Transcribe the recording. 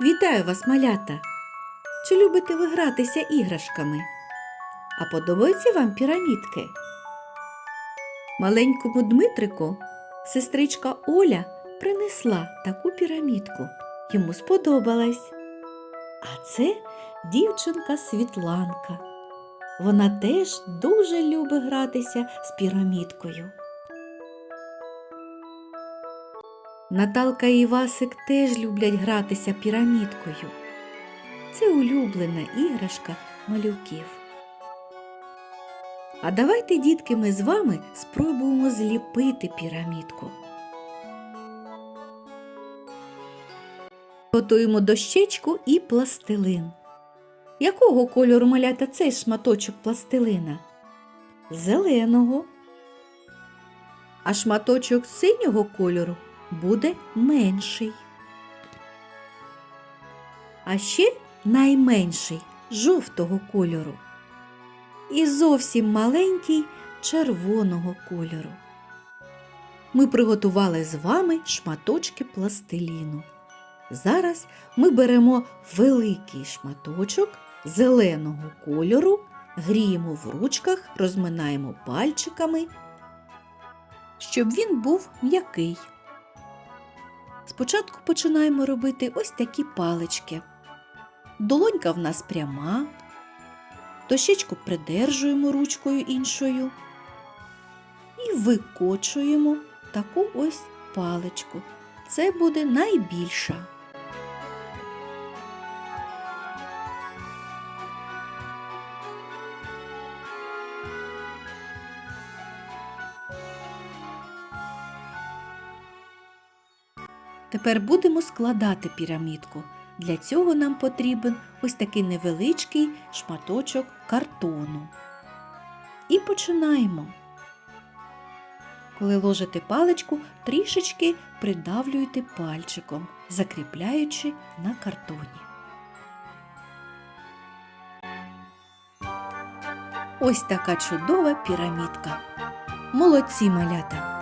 Вітаю вас, малята! Чи любите ви гратися іграшками? А подобаються вам пірамідки? Маленькому Дмитрику сестричка Оля принесла таку пірамідку. Йому сподобалась. А це дівчинка Світланка. Вона теж дуже любить гратися з пірамідкою. Наталка і Івасик теж люблять гратися пірамідкою. Це улюблена іграшка малюків. А давайте, дітки, ми з вами спробуємо зліпити пірамідку. Готуємо дощечку і пластилин. Якого кольору малята цей шматочок пластилина? Зеленого. А шматочок синього кольору буде менший. А ще найменший жовтого кольору. І зовсім маленький червоного кольору. Ми приготували з вами шматочки пластиліну. Зараз ми беремо великий шматочок зеленого кольору, гріємо в ручках, розминаємо пальчиками, щоб він був м'який. Спочатку починаємо робити ось такі палички. Долонька в нас пряма, дощечку придержуємо ручкою іншою і викочуємо таку ось паличку. Це буде найбільша. Тепер будемо складати пірамідку. Для цього нам потрібен ось такий невеличкий шматочок картону. І починаємо. Коли ложите паличку, трішечки придавлюйте пальчиком, закріпляючи на картоні. Ось така чудова пірамідка. Молодці малята!